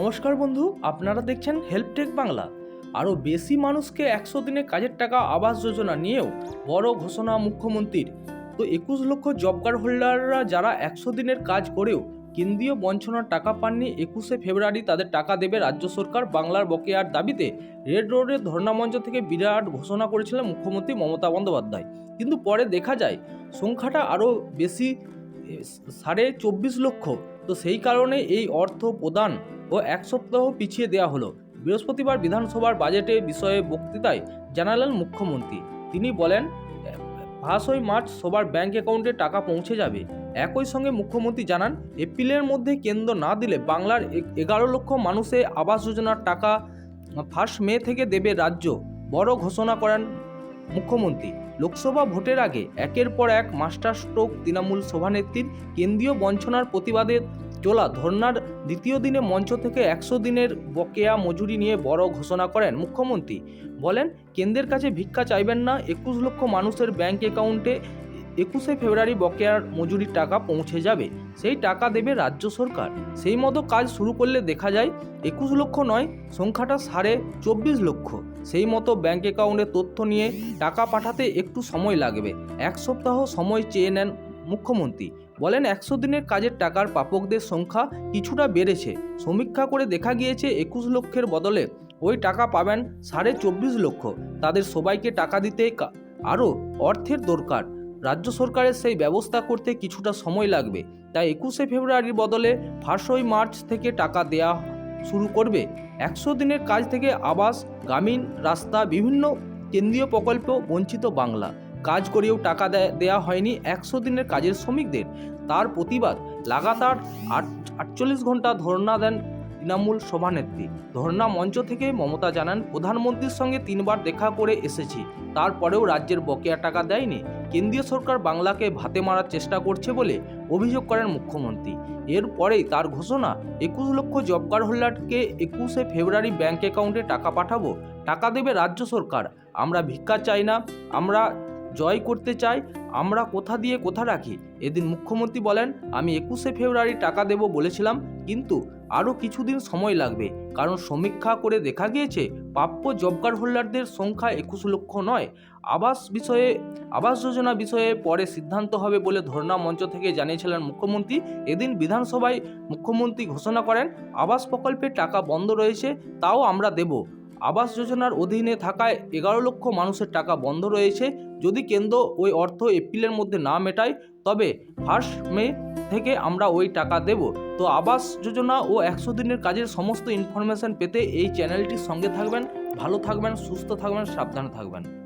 নমস্কার বন্ধু, আপনারা দেখছেন হেল্পটেক বাংলা। আরও বেশি মানুষকে একশো দিনে কাজের টাকা, আবাস যোজনা নিয়েও বড় ঘোষণা মুখ্যমন্ত্রীর। তো একুশ লক্ষ জব কার্ড হোল্ডাররা যারা একশো দিনের কাজ করেও কেন্দ্রীয় বঞ্চনার টাকা পাননি, একুশে ফেব্রুয়ারি তাদের টাকা দেবে রাজ্য সরকার বাংলার বকেয়ার দাবিতে রেড রোডের ধর্ণামঞ্চ থেকে বিরাট ঘোষণা করেছিলেন মুখ্যমন্ত্রী মমতা বন্দ্যোপাধ্যায়। কিন্তু পরে দেখা যায়, সংখ্যাটা আরও বেশি সাড়ে চব্বিশ লক্ষ। তো সেই কারণে এই অর্থ প্রদান ও এক সপ্তাহ পিছিয়ে দেওয়া হলো। বৃহস্পতিবার বিধানসভার বাজেটে বিষয়ে বক্তৃতায় জানালেন মুখ্যমন্ত্রী। তিনি বলেন, পাঁচই মার্চ সবার ব্যাংক অ্যাকাউন্টে টাকা পৌঁছে যাবে। একই সঙ্গে মুখ্যমন্ত্রী জানান, এপ্রিলের মধ্যে কেন্দ্র না দিলে বাংলার এগারো লক্ষ মানুষে আবাস যোজনার টাকা ফার্স্ট মে থেকে দেবে রাজ্য, বড় ঘোষণা করেন মুখ্যমন্ত্রী। লোকসভা ভোটের আগে একের পর এক মাস্টার স্ট্রোক তৃণমূল সভানেত্রীর কেন্দ্রীয় বঞ্চনার প্রতিবাদে চলা ধর্নার দ্বিতীয় দিনে মঞ্চ থেকে একশো দিনের বকেয়া মজুরি নিয়ে বড় ঘোষণা করেন মুখ্যমন্ত্রী। বলেন, কেন্দ্রের কাছে ভিক্ষা চাইবেন না, একুশ লক্ষ মানুষের ব্যাংক অ্যাকাউন্টে একুশে ফেব্রুয়ারি বকেয়ার মজুরির টাকা পৌঁছে যাবে, সেই টাকা দেবে রাজ্য সরকার। সেই মতো কাজ শুরু করলে দেখা যায়, একুশ লক্ষ নয়, সংখ্যাটা সাড়ে চব্বিশ লক্ষ। সেই মতো ব্যাংক অ্যাকাউন্টে তথ্য নিয়ে টাকা পাঠাতে একটু সময় লাগবে। এক সপ্তাহ সময় চেয়ে নেন মুখ্যমন্ত্রী বলেন একশো দিনের কাজের টাকার প্রাপকদের সংখ্যা কিছুটা বেড়েছে। সমীক্ষা করে দেখা গিয়েছে একুশ লক্ষের বদলে ওই টাকা পাবেন সাড়ে চব্বিশ লক্ষ। তাদের সবাইকে টাকা দিতে আরও অর্থের দরকার। রাজ্য সরকারের সেই ব্যবস্থা করতে কিছুটা সময় লাগবে। তাই একুশে ফেব্রুয়ারির বদলে ফার্স্টই মার্চ থেকে টাকা দেয়া শুরু করবে। একশো দিনের কাজ থেকে আবাস, গ্রামীণ রাস্তা, বিভিন্ন কেন্দ্রীয় প্রকল্প, বঞ্চিত বাংলা। কাজ করেও টাকা দেয়- হয়নি একশো দিনের কাজের শ্রমিকদের। তার প্রতিবাদ লাগাতার আট, আটচল্লিশ ঘণ্টা ধর্ণা দেন তৃণমূল সভানেত্রী। ধর্ণা মঞ্চ থেকে মমতা জানান, প্রধানমন্ত্রীর সঙ্গে তিনবার দেখা করে এসেছি। তারপরেও রাজ্যের বকেয়া টাকা দেয়নি। কেন্দ্রীয় সরকার বাংলাকে ভাতে মারার চেষ্টা করছে বলে অভিযোগ করেন মুখ্যমন্ত্রী। এরপরেই তার ঘোষণা, একুশ লক্ষ জব কার্ড হোল্ডারকে একুশে ফেব্রুয়ারি ব্যাংক অ্যাকাউন্টে টাকা পাঠাবো। টাকা দেবে রাজ্য সরকার। আমরা ভিক্ষা চাই না। আমরা জয় করতে চাই, আমরা কোথা দিয়ে কোথা রাখি? এদিন মুখ্যমন্ত্রী বলেন, আমি একুশে ফেব্রুয়ারি টাকা দেব বলেছিলাম, কিন্তু আরও কিছুদিন সময় লাগবে। কারণ সমীক্ষা করে দেখা গিয়েছে, প্রাপ্য জব কার্ড হোল্ডারদের সংখ্যা একুশ লক্ষ নয়। আবাস বিষয়ে, আবাস যোজনা বিষয়ে পরে সিদ্ধান্ত হবে বলে ধর্ণা মঞ্চ থেকে জানিয়েছিলেন মুখ্যমন্ত্রী। এদিন বিধানসভায় মুখ্যমন্ত্রী ঘোষণা করেন, আবাস প্রকল্পের টাকা বন্ধ রয়েছে, তাও আমরা দেব। আবাস যোজনার অধীনে থাকায় এগারো লক্ষ মানুষের টাকা বন্ধ রয়েছে। যদি কেন্দ্র ওই অর্থ এপ্রিলের মধ্যে না মেটায়, তবে ফার্স্ট মে থেকে আমরা ওই টাকা দেব। তো আবাস যোজনা ও একশো দিনের কাজের সমস্ত ইনফরমেশান পেতে এই চ্যানেলটির সঙ্গে থাকবেন, ভালো থাকবেন, সুস্থ থাকবেন, সাবধানে থাকবেন।